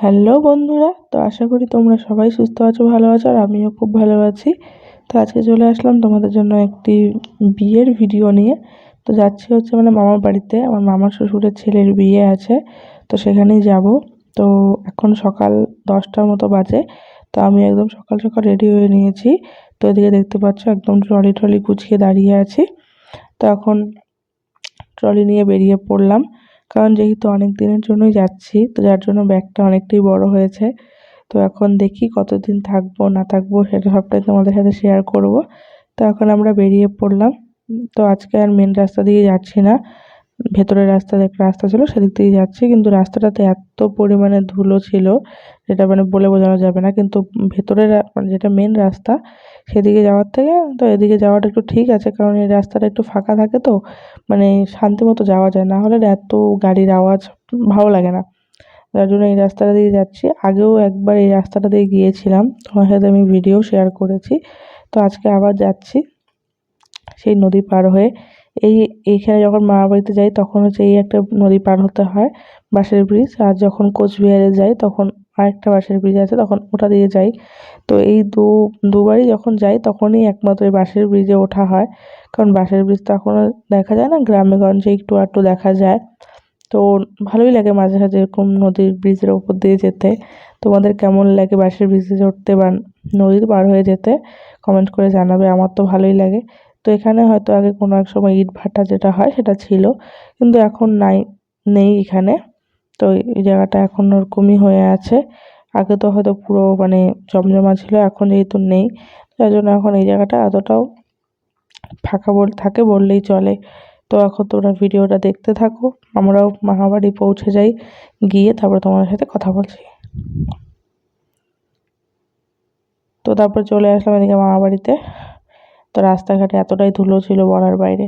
Hello বন্ধুরা, তো আশা করি তোমরা সবাই সুস্থ আছো, ভালো আছো, আর আমিও খুব ভালো আছি। তো আজকে চলে আসলাম তোমাদের জন্য একটি বিয়ের ভিডিও নিয়ে। তো যাচ্ছি হচ্ছে মানে মামার বাড়িতে, আমার মামার শ্বশুরের ছেলের বিয়ে আছে, তো সেখানেই যাব। তো এখন সকাল দশটার মতো বাজে, তো আমি একদম সকাল সকাল রেডি হয়ে নিয়েছি। তো এদিকে দেখতে পাচ্ছ একদম ট্রলি ট্রলি গুছিয়ে দাঁড়িয়ে আছি। তো এখন ট্রলি নিয়ে বেরিয়ে পড়লাম। কারণ যেহেতু অনেক দিনের জন্যই যাচ্ছি, তো যার জন্য ব্যাগটা অনেকটাই বড় হয়েছে। তো এখন দেখি কতদিন থাকব, না থাকব, সেটা সবটাই তোমাদের সাথে শেয়ার করব। তো এখন আমরা বেরিয়ে পড়লাম। তো আজকে আর মেন রাস্তা দিয়ে যাচ্ছি না। ভেতরের রাস্তা একটা রাস্তা ছিল, সেদিক দিয়ে যাচ্ছি, কিন্তু রাস্তাটাতে এত পরিমাণে ধুলো ছিল, যেটা মানে বলে বোঝানো যাবে না, কিন্তু ভেতরের মানে যেটা মেন রাস্তা, সেদিকে যাওয়ার থেকে, তো এদিকে যাওয়াটা একটু ঠিক আছে, কারণ এই রাস্তাটা একটু ফাঁকা থাকে তো মানে শান্তি মতো যাওয়া যায় না, হলে এত গাড়ির আওয়াজ ভালো লাগে না। যার জন্য এই রাস্তাটা দিয়ে যাচ্ছি, আগেও একবার এই রাস্তাটা দিয়ে গিয়েছিলাম, তোমার সাথে আমি ভিডিও শেয়ার করেছি, তো আজকে আবার যাচ্ছি, সেই নদী পার হয়ে এই, এইখানে যখন মামার বাড়িতে যাই তখন হচ্ছে এই একটা নদী পার হতে হয়, বাঁশের ব্রিজ আর যখন কোচবিহারে যাই তখন আরেকটা বাঁশের ব্রিজ আছে, তখন ওটা দিয়ে যাই। তো এই দু, দুবারই যখন যাই তখনই একমাত্র এই বাঁশের ব্রিজে ওঠা হয়, কারণ বাঁশের ব্রিজ তো এখনও দেখা যায় না, গ্রামে গঞ্জে একটু আধটু দেখা যায়। তো ভালোই লাগে মাঝে সাঝে এরকম নদীর ব্রিজের ওপর দিয়ে যেতে। তোমাদের কেমন লাগে বাঁশের ব্রিজে চড়তে বা নদীর পার হয়ে যেতে? কমেন্ট করে জানাবে, আমার তো ভালোই লাগে। তো এখানে হয়তো আগে কোনো এক সময় ইট ভাটা যেটা হয় সেটা ছিল, কিন্তু এখন নাই, নেই এখানে। তো এই জায়গাটা এখন ওরকমই হয়ে আছে। আগে তো হয়তো পুরো মানে জমজমা ছিল, এখন যেহেতু নেই তার জন্য এখন এই জায়গাটা এতটাও ফাঁকা বল, থাকে বললেই চলে। তো এখন তোমরা ভিডিওটা দেখতে থাকো, আমরাও মামাবাড়ি পৌঁছে যাই, গিয়ে তারপর তোমাদের সাথে কথা বলছি। তো তারপর চলে আসলাম এদিকে মামাবাড়িতে। তো রাস্তাঘাটে এতটাই ধুলো ছিল বলার বাইরে।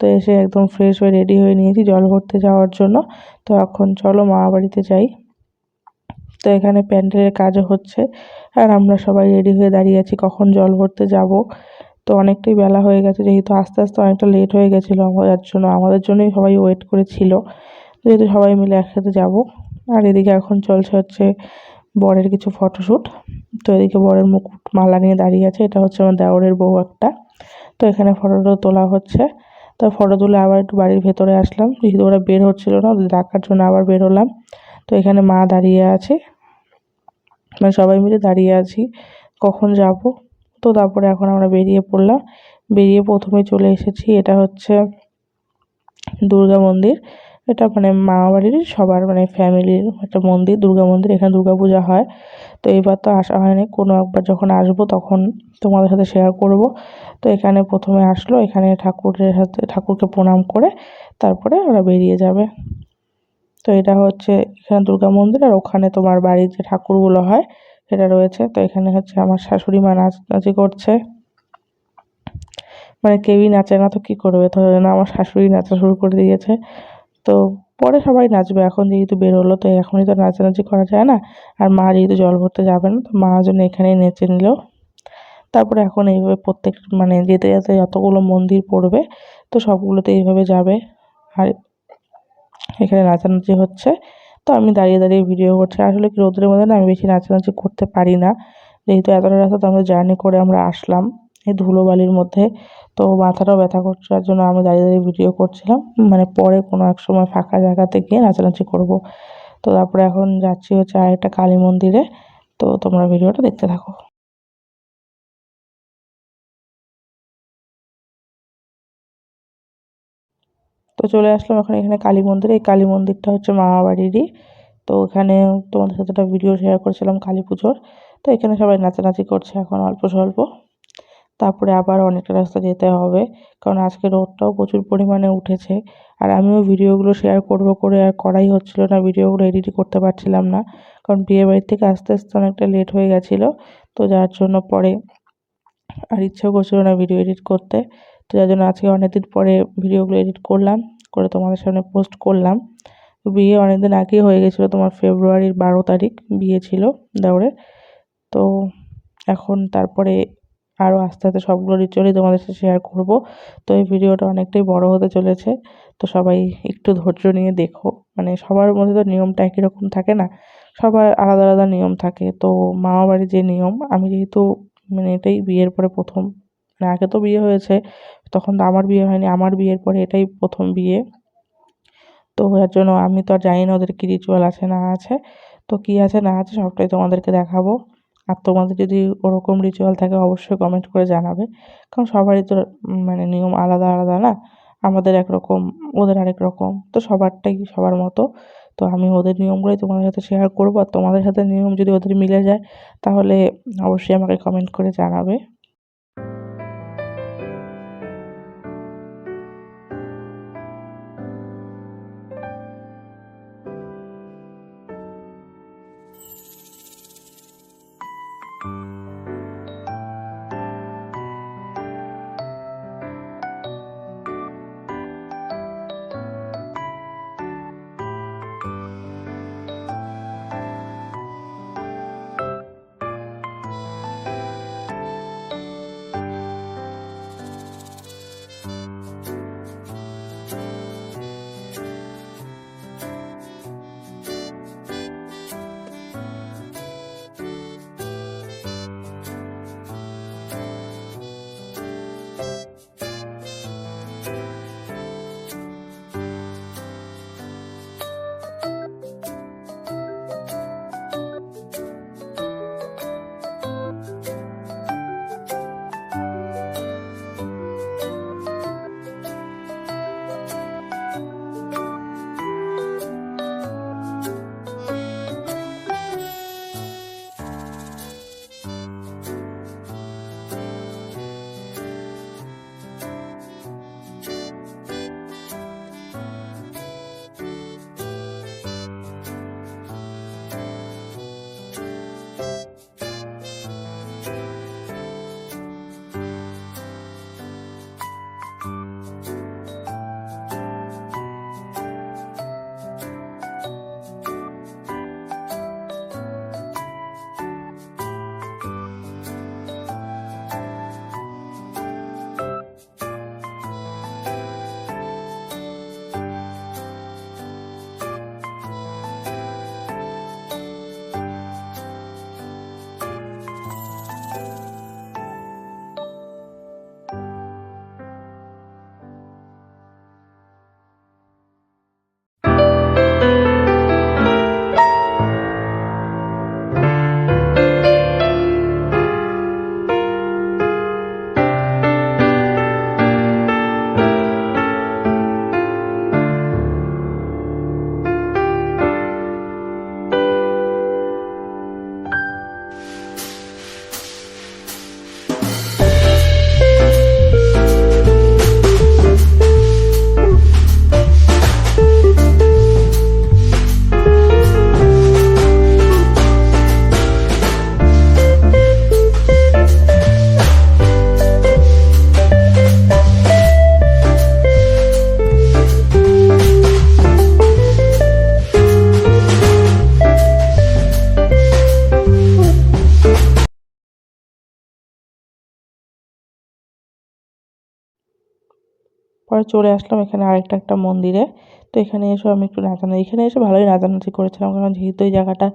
তো এসে একদম ফ্রেশ হয়ে রেডি হয়ে নিয়েছি জল ভরতে যাওয়ার জন্য। তো এখন চলো মামাবাড়িতে যাই। তো এখানে প্যান্ডেলের কাজও হচ্ছে। আর আমরা সবাই রেডি হয়ে দাঁড়িয়ে আছি কখন জল ভরতে যাব। তো অনেকটাই বেলা হয়ে গেছে, যেহেতু আস্তে আস্তে অনেকটা লেট হয়ে গেছিল আমাদের জন্য আমাদের জন্যই সবাই ওয়েট করেছিল। যেহেতু সবাই মিলে একসাথে যাব। আর এদিকে এখন চলছে হচ্ছে বরের কিছু ফটোশ্যুট তো এদিকে বরের মুকুট মালা নিয়ে দাঁড়িয়ে আছে, এটা হচ্ছে আমার দেওরের বউ একটা। তো এখানে ফটোটা তোলা হচ্ছে। তো ফটো তুলে আবার একটু বাড়ির ভেতরে আসলাম। যেহেতু ওরা বের হচ্ছিল না, ওদের ডাকার জন্য আবার বের হলাম। তো এখানে মা দাঁড়িয়ে আছে। মানে সবাই মিলে দাঁড়িয়ে আছি, কখন যাব? তো তারপরে এখন আমরা বেরিয়ে পড়লাম। বেরিয়ে প্রথমে চলে এসেছি, এটা হচ্ছে দুর্গা মন্দির। এটা মানে মামাবাড়ির সবার মানে ফ্যামিলির একটা মন্দির, দুর্গা মন্দির, এখানে দুর্গা পূজা হয়। তো এবার তো আসা হয়নি, কোনো একবার যখন আসব তখন তোমাদের সাথে শেয়ার করব। তো এখানে প্রথমে আসলো, এখানে ঠাকুরের হাতে ঠাকুরকে প্রণাম করে তারপরে ওরা বেরিয়ে যাবে। তো এটা হচ্ছে এখানে দুর্গা মন্দির আর ওখানে তোমার বাড়ির যে ঠাকুরগুলো হয়, সেটা রয়েছে। তো এখানে হচ্ছে আমার শাশুড়ি মা নাচানাচি করছে। মানে কেউই নাচে না তো কী করবে? তো না আমার শাশুড়ি নাচা শুরু করে দিয়েছে। তো পরে সবাই নাচবে। এখন যেহেতু বেরোলো তো এখনই তো নাচানাচি করা যায় না। আর মা যেহেতু জল ভরতে যাবে না, তো মা জন্য এখানেই নেচে নিল। তারপরে এখন এইভাবে প্রত্যেক মানে যেতে যেতে যতগুলো মন্দির পড়বে, তো সবগুলোতে এইভাবে যাবে। আর এখানে নাচানাচি হচ্ছে। তো আমি দাঁড়িয়ে দাঁড়িয়ে ভিডিও করছি। আসলে কি রোদ্রের মধ্যে না আমি বেশি নাচানাচি করতে পারি না। যেহেতু এতটা রাস্তা তো আমরা জার্নি করে আমরা আসলাম। ধুলোবালির মধ্যে। তো মাথাটাও ব্যথা করছে, যার জন্য আমি দাঁড়িয়ে দাঁড়িয়ে ভিডিও করছিলাম। মানে পরে কোনো এক সময় ফাঁকা জায়গাতে গিয়ে নাচানাচি করব। তো তারপরে এখন যাচ্ছি হচ্ছে আরেকটা কালী মন্দিরে। তো তোমরা ভিডিওটা দেখতে থাকো। তো চলে আসলাম এখন এখানে কালী মন্দির। এই কালী মন্দিরটা হচ্ছে মামাবাড়িরই তো ওখানে তোমাদের সাথে একটা ভিডিও শেয়ার করেছিলাম কালী পুজোর। তো এখানে সবাই নাচানাচি করছে এখন অল্প স্বল্প। তারপরে আবার অনেকটা রাস্তা যেতে হবে। কারণ আজকে রোদটাও প্রচুর পরিমাণে উঠেছে। আর আমিও ভিডিওগুলো শেয়ার করব করে, আর করাই হচ্ছিল না, ভিডিওগুলো এডিট করতে পারছিলাম না। কারণ বিয়ে বাড়ির থেকে আস্তে আস্তে অনেকটা লেট হয়ে গেছিল। তো যার জন্য পরে আর ইচ্ছেও করছিল না ভিডিও এডিট করতে। তো যার জন্য আজকে অনেকদিন পরে ভিডিওগুলো এডিট করলাম, করে তোমাদের সামনে পোস্ট করলাম। বিয়ে অনেকদিন আগেই হয়ে গেছিল, তোমার ফেব্রুয়ারির বারো তারিখ বিয়ে ছিল দেওরের তো এখন তারপরে আরও আস্তে আস্তে সবগুলো রিচুয়ালই তোমাদের সাথে শেয়ার করব। তো এই ভিডিওটা অনেকটাই বড় হতে চলেছে। তো সবাই একটু ধৈর্য নিয়ে দেখো। মানে সবার মধ্যে তো নিয়মটা একই রকম থাকে না? সবার আলাদা আলাদা নিয়ম থাকে। তো মামা বাড়ির যে নিয়ম, আমি যেহেতু মানে এটাই বিয়ের পরে প্রথম মানে আগে তো বিয়ে হয়েছে, তখন তো আমার বিয়ে হয়নি, আমার বিয়ের পরে এটাই প্রথম বিয়ে। তো যার জন্য আমি তো আর জানি না ওদের কী রিচুয়াল আছে না আছে। তো কী আছে না আছে সবটাই তোমাদেরকে দেখাবো। আর তোমাদের যদি ওরকম রিচুয়াল থাকে, অবশ্যই কমেন্ট করে জানাবে। কারণ সবারই তো মানে নিয়ম আলাদা আলাদা না? আমাদের একরকম, ওদের আরেক রকম। তো সবারটাই সবার মতো। তো আমি ওদের নিয়মগুলোই তোমাদের সাথে শেয়ার করব। আর তোমাদের সাথে নিয়ম যদি ওদের মিলে যায়, তাহলে অবশ্যই আমাকে কমেন্ট করে জানাবে। পরে চলে আসলাম এখানে আরেকটা একটা মন্দিরে। তো এখানে এসে, আমি একটু নাচানো। এখানে এসে ভালোই নাচানাচি করেছিলাম, কারণ যেহেতু এই জায়গাটা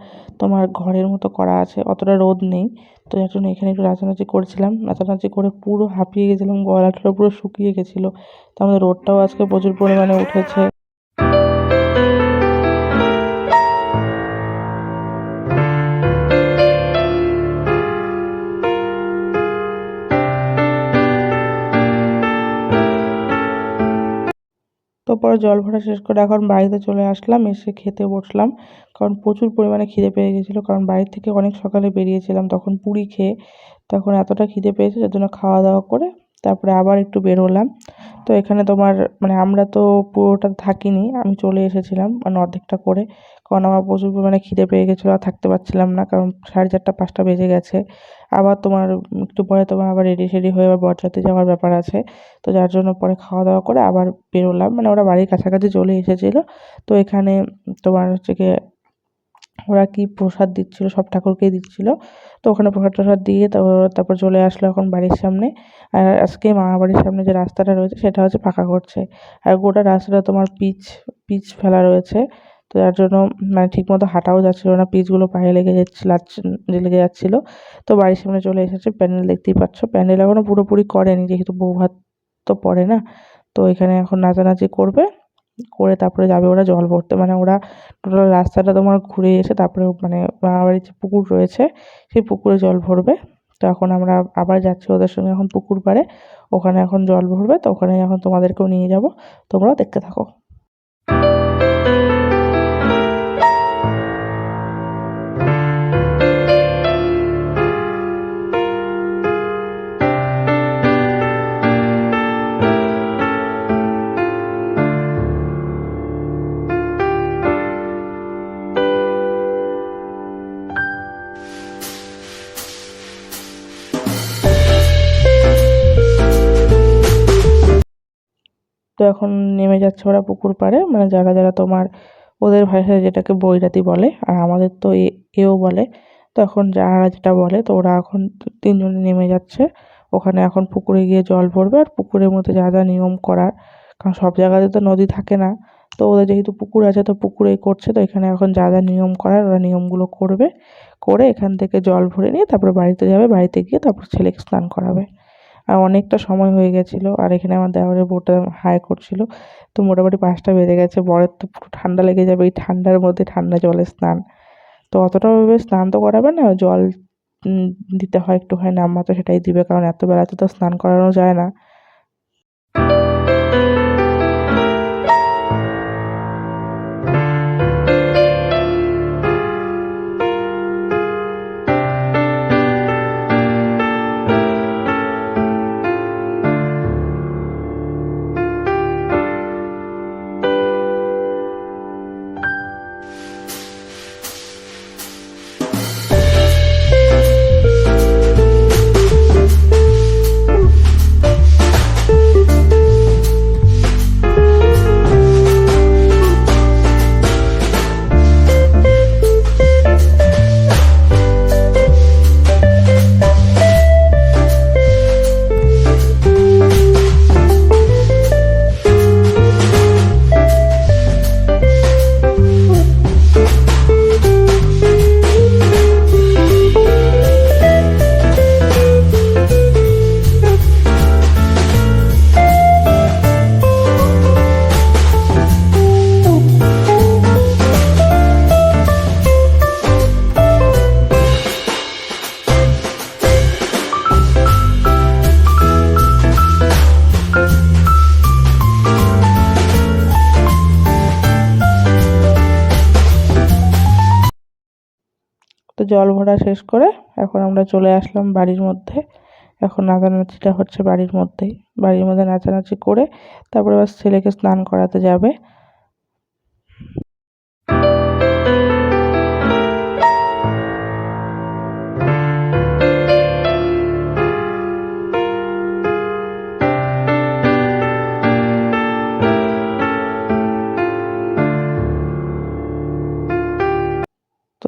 তোমার ঘরের মতো করা আছে, অতটা রোদ নেই। তো যার জন্য এখানে একটু নাচানাচি করেছিলাম। নাচানাচি করে পুরো হাঁপিয়ে গেছিলাম গলাটা পুরো শুকিয়ে গেছিল। তো আমাদের রোদটাও আজকে প্রচুর পরিমাণে উঠেছে। পরে জল ভরা শেষ করে এখন বাড়িতে চলে আসলাম, এসে খেতে বসলাম। কারণ প্রচুর পরিমাণে খিদে পেয়ে গেছিল, কারণ বাড়ি থেকে অনেক সকালে বেরিয়েছিলাম তখন পুরি খেয়ে। তখন এতটা খিদে পেয়েছে যার জন্য খাওয়া দাওয়া করে তারপরে আবার একটু বেরোলাম। তো এখানে তোমার মানে আমরা তো পুরোটা থাকিনি, আমি চলে এসেছিলাম মানে অর্ধেকটা করে। কারণ আমার প্রচুর পরিমাণে খিদে পেয়ে গেছিল আর থাকতে পারছিলাম না, কারণ সাড়ে চারটা, পাঁচটা বেজে গেছে। আবার তোমার একটু পরে তোমার আবার রেডি সেডি হয়ে আবার বরযাত্রী যাওয়ার ব্যাপার আছে। তো যার জন্য পরে খাওয়া দাওয়া করে আবার বেরোলাম। মানে ওরা বাড়ির কাছাকাছি চলে এসেছিল। তো এখানে তোমার হচ্ছে গিয়ে ওরা কি প্রসাদ দিচ্ছিল সব ঠাকুরকেই দিচ্ছিল। তো ওখানে প্রসাদ টসাদ দিয়ে তারপর চলে আসলো এখন বাড়ির সামনে। আর আজকে মামা বাড়ির সামনে যে রাস্তাটা রয়েছে সেটা হচ্ছে ফাঁকা করছে। আর গোটা রাস্তাটা তোমার পিচ পিচ ফেলা রয়েছে। তো যার জন্য মানে ঠিকমতো হাঁটাও যাচ্ছিল না, পিচগুলো পায়ে লেগে যাচ্ছিল লেগে যাচ্ছিল। তো বাড়ির সামনে চলে এসেছে, প্যান্ডেল দেখতেই পাচ্ছ। প্যান্ডেল এখনও পুরোপুরি করেনি, যেহেতু বউ ভাত তো পড়ে না। তো এখানে এখন নাচানাচি করবে, করে তারপরে যাবে ওরা জল ভরতে। মানে ওরা টোটাল রাস্তাটা তোমার ঘুরে এসে তারপরে মানে মামাবাড়ির যে পুকুর রয়েছে, সেই পুকুরে জল ভরবে। তো এখন আমরা আবার যাচ্ছি ওদের সঙ্গে এখন পুকুর পাড়ে। ওখানে এখন জল ভরবে, তো ওখানে এখন তোমাদেরকেও নিয়ে যাব। তোমরাও দেখতে থাকো। এখন নেমে যাচ্ছে ওরা পুকুর পাড়ে। মানে যারা যারা তোমার ওদের ভাষায় যেটাকে বৈরাতি বলে, আর আমাদের তো এও বলে। তো এখন যারা যেটা বলে, তো ওরা এখন তিনজনে নেমে যাচ্ছে। ওখানে এখন পুকুরে গিয়ে জল ভরবে, আর পুকুরের মধ্যে যা যা নিয়ম করার। কারণ সব জায়গাতে তো নদী থাকে না। তো ওদের যেহেতু পুকুর আছে, তো পুকুরেই করছে। তো এখানে এখন যা যা নিয়ম করার, ওরা নিয়মগুলো করবে। করে এখান থেকে জল ভরে নিয়ে তারপরে বাড়িতে যাবে। বাড়িতে গিয়ে তারপর ছেলেকে স্নান করাবে। আর অনেকটা সময় হয়ে গেছিল, আর এখানে আমার দেওয়ারের বউটা হাই করছিল। তো মোটামুটি পাঁচটা বেজে গেছে, বরের তো পুরো ঠান্ডা লেগে যাবে, এই ঠান্ডার মধ্যে ঠান্ডা জলে স্নান। তো অতটাও ভেবে স্নান তো করাবে না, জল দিতে হয় একটু হয় নাম নামমাত্র সেটাই দিবে, কারণ এত বেলাতে তো স্নান করানো যায় না। জল ভরা শেষ করে এখন আমরা চলে আসলাম বাড়ির মধ্যে। এখন নাচানাচিটা হচ্ছে বাড়ির মধ্যেই। বাড়ির মধ্যে নাচানাচি করে তারপরে আবার ছেলেকে স্নান করাতে যাবে।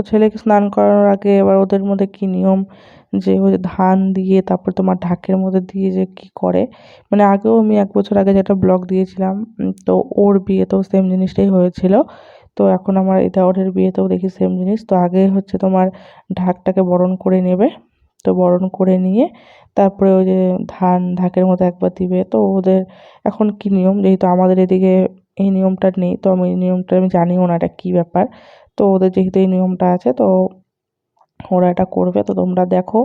ছেলেকে স্নান করানোর আগে এবার ওদের মধ্যে কী নিয়ম? যে ওই ধান দিয়ে তারপর তোমার ঢাকের মধ্যে দিয়ে যে কী করে? মানে আগেও আমি এক বছর আগে যেটা ব্লগ দিয়েছিলাম তো ওর বিয়েতেও সেম জিনিসটাই হয়েছিল। তো এখন আমার এটা ওদের বিয়েতেও দেখি সেম জিনিস। তো আগে হচ্ছে তোমার ঢাকটাকে বরণ করে নেবে, তো বরণ করে নিয়ে তারপরে ওই যে ধান ঢাকের মধ্যে একবার দিবে। তো ওদের এখন কী নিয়ম? যেহেতু আমাদের এদিকে এই নিয়মটা নেই, তো আমি এই নিয়মটা আমি জানিও না এটা কী ব্যাপার। তো ওদের যেহেতু এই নিয়মটা আছে, তো ওরা এটা করবে। তো তোমরা দেখো,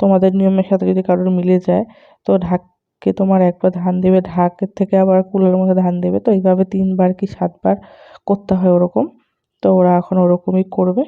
তোমাদের নিয়মের সাথে যদি কারোর মিলে যায়, তো ঢাককে তোমার একবার ধান দেবে ঢাকের থেকে আবার কুলের মধ্যে ধান দেবে। তো এইভাবে তিনবার কি সাতবার করতে হয় ওরকম। তো ওরা এখন ওরকমই করবে।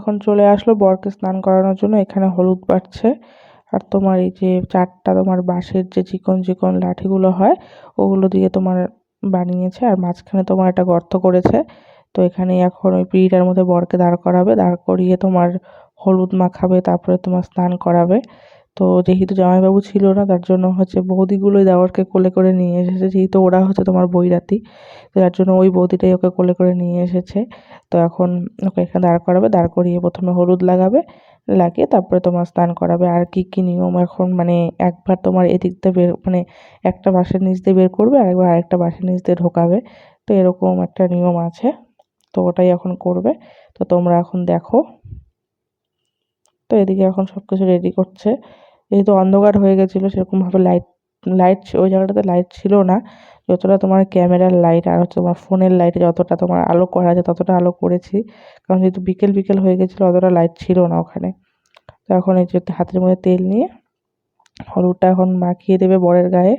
এখন চলে আসলো বরকে স্নান করানোর জন্য। এখানে হলুদ বাড়ছে আর তোমার এই যে চারটা তোমার বাঁশের যে চিকন চিকন লাঠিগুলো হয়, ওগুলো দিয়ে তোমার বানিয়েছে। আর মাঝখানে তোমার একটা গর্ত করেছে। তো এখানে এখন ওই পিড়িটার মধ্যে বরকে দাঁড় করাবে। দাঁড় করিয়ে তোমার হলুদ মাখাবে, তারপরে তোমার স্নান করাবে। তো যেহেতু জামাইবাবু ছিল না, তার জন্য হচ্ছে বৌদিগুলোই দেওয়ারকে কোলে করে নিয়ে এসেছে। যেহেতু ওরা হচ্ছে তোমার বৈরাতি, তো যার জন্য ওই বৌদিটাই ওকে কোলে করে নিয়ে এসেছে। তো এখন ওকে এখানে দাঁড় করাবে, দাঁড় করিয়ে প্রথমে হলুদ লাগাবে, লাগিয়ে তারপরে তোমার স্নান করাবে। আর কি কি নিয়ম এখন মানে একবার তোমার এদিক দিয়ে বের মানে একটা বাঁশের নিচ দিয়ে বের করবে, আর একবার আরেকটা বাঁশের নিচ দিয়ে ঢোকাবে। তো এরকম একটা নিয়ম আছে, তো ওটাই এখন করবে। তো তোমরা এখন দেখো। তো এদিকে এখন সব কিছু রেডি করছে। যেহেতু অন্ধকার হয়ে গেছিল, সেরকমভাবে লাইট লাইট ওই জায়গাটাতে লাইট ছিল না। যতটা তোমার ক্যামেরার লাইট আর হচ্ছে তোমার ফোনের লাইটে যতটা তোমার আলো করা যায় ততটা আলো করেছি। কারণ যেহেতু বিকেল বিকেল হয়ে গেছিল, অতটা লাইট ছিল না ওখানে। তো এখন এই যে হাতের মধ্যে তেল নিয়ে হলুদটা এখন মাখিয়ে দেবে বরের গায়ে।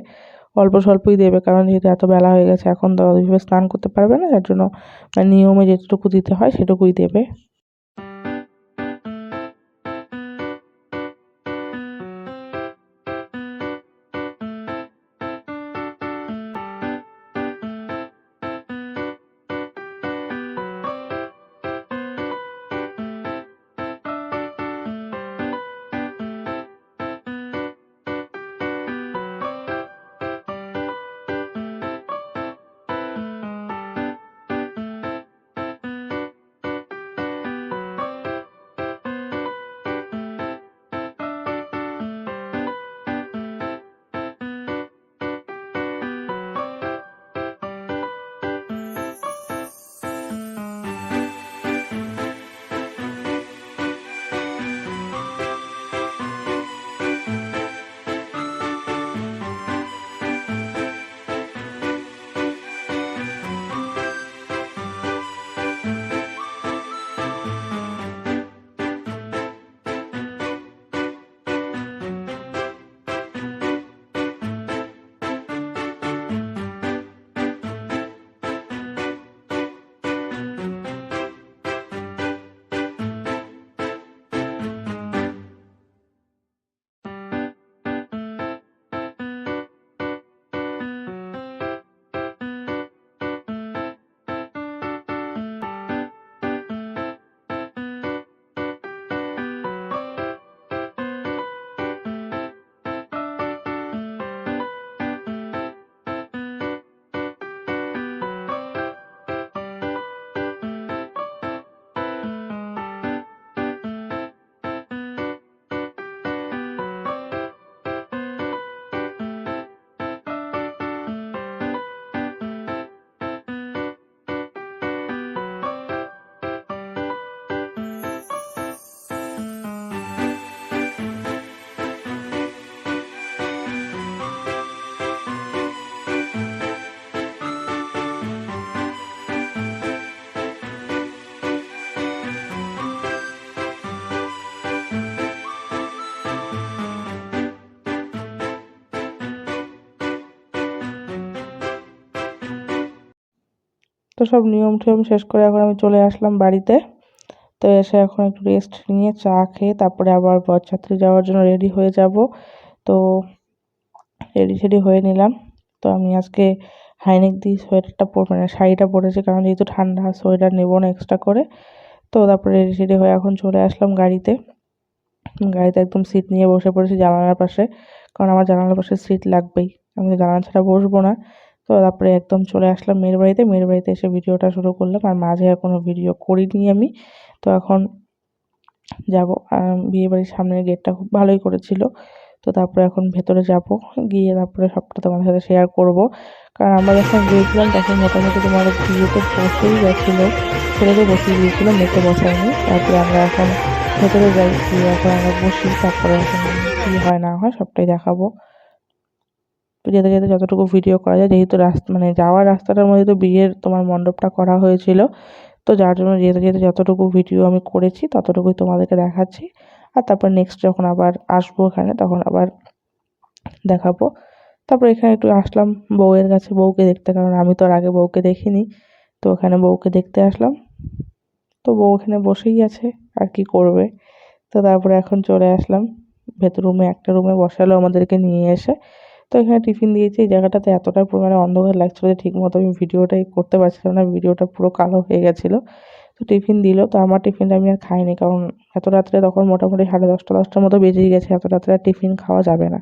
অল্প স্বল্পই দেবে, কারণ যেহেতু এত বেলা হয়ে গেছে, এখন তো ওইভাবে স্নান করতে পারবে না, যার জন্য মানে নিয়মে যেটুকু দিতে হয়, সেটুকুই দেবে। সব নিয়ম টিয়ম শেষ করে এখন আমি চলে আসলাম বাড়িতে। তো এসে এখন একটু রেস্ট নিয়ে চা খেয়ে তারপরে আবার বরযাত্রী যাওয়ার জন্য রেডি হয়ে যাব। তো রেডি সেডি হয়ে নিলাম। তো আমি আজকে হাইনেক দিয়ে সোয়েটারটা পর মানে শাড়িটা পরেছি কারণ যেহেতু ঠান্ডা, সোয়েটার নেব না এক্সট্রা করে। তো তারপরে রেডি সেডি হয়ে এখন চলে আসলাম গাড়িতে। গাড়িতে একদম সিট নিয়ে বসে পড়েছি জানালার পাশে। কারণ আমার জানালার পাশে সিট লাগবেই। আমি জানালা ছাড়া বসবো না। তো তারপরে একদম চলে আসলাম মেয়ের বাড়িতে। মেয়ের বাড়িতে এসে ভিডিওটা শুরু করলাম আর মাঝে আর কোনো ভিডিও করিনি আমি। তো এখন যাব। বিয়ে বাড়ির সামনের গেটটা খুব ভালোই করেছিল। তো তারপরে এখন ভেতরে যাব। গিয়ে তারপরে সবটা তোমাদের সাথে শেয়ার করব। কারণ আমরা যখন গিয়েছিলাম তখন মোটামুটি তোমার বিয়েতে বসেই গেছিল। ছেলেকে বসিয়ে দিয়েছিলো, মেয়েকে বসায়নি। তারপরে আমরা এখন ভেতরে যাই, গিয়ে এখন আমরা বসি। তারপরে এখন কী হয় না হয় সবটাই দেখাবো। যেতে যেতে যতটুকু ভিডিও করা যায়, যেহেতু রাস্তা মানে যাওয়ার রাস্তাটার মধ্যে তো বিয়ের তোমার মণ্ডপটা করা হয়েছিল, তো যার জন্য যেতে যেতে যতটুকু ভিডিও আমি করেছি, ততটুকুই তোমাদেরকে দেখাচ্ছি। আর তারপর নেক্সট যখন আবার আসব এখানে, তখন আবার দেখাবো। তারপর এখানে একটু আসলাম বউয়ের কাছে, বউকে দেখতে, কারণ আমি তো আর আগে বউকে দেখিনি, তো ওখানে বউকে দেখতে আসলাম। তো বউ এখানে বসেই আছে, আর কি করবে? তো তারপরে এখন চলে আসলাম, ভেতর রুমে একটা রুমে বসালো আমাদেরকে নিয়ে এসে। তো এখানে টিফিন দিয়েছি, এই জায়গাটাতে এতটা পরিমাণে অন্ধকার লাগছিল যে ঠিকমতো আমি ভিডিওটাই করতে পারছিলাম না, ভিডিওটা পুরো কালো হয়ে গেছিল। তো টিফিন দিল, তো আমার টিফিনটা আমি আর খাইনি কারণ এত রাত্রে তখন মোটামুটি সাড়ে দশটা, দশটার মতো বেজেই গেছে, এত রাত্রে আর টিফিন খাওয়া যাবে না।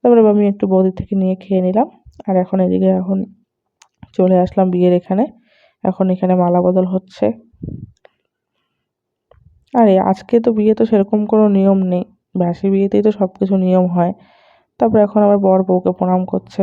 তারপরে আমি একটু বৌদির থেকে নিয়ে খেয়ে নিলাম, আর এখন এদিকে এখন চলে আসলাম বিয়ের এখানে, এখন এখানে মালা বদল হচ্ছে। আরে আজকে তো বিয়ে তো সেরকম কোনো নিয়ম নেই, বাসি বিয়েতেই তো সব কিছু নিয়ম হয়। তারপর এখন আবার বর বউকে প্রণাম করছে।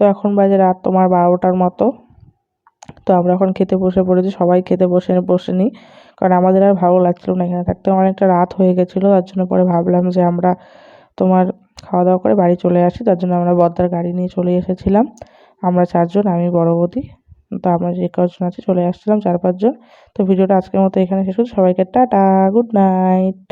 তো এখন বাজে রাত তোমার বারোটার মতো। তো আমরা এখন খেতে বসে পড়েছি, সবাই খেতে বসে বসে নিই কারণ আমাদের আর ভালো লাগছিল না এখানে থাকতে। অনেকটা রাত হয়ে গেছিল, তার জন্য পরে ভাবলাম যে আমরা তোমার খাওয়া দাওয়া করে বাড়ি চলে আসি। তার জন্য আমরা বদ্দার গাড়ি নিয়ে চলে এসেছিলাম। আমরা চারজন, আমি বড় বৌদি তো আমরা যে কজন আছি, চলে আসছিলাম চার পাঁচজন। তো ভিডিওটা আজকের মতো এখানে শেষ করছি। সবাইকে টাটা, গুড নাইট।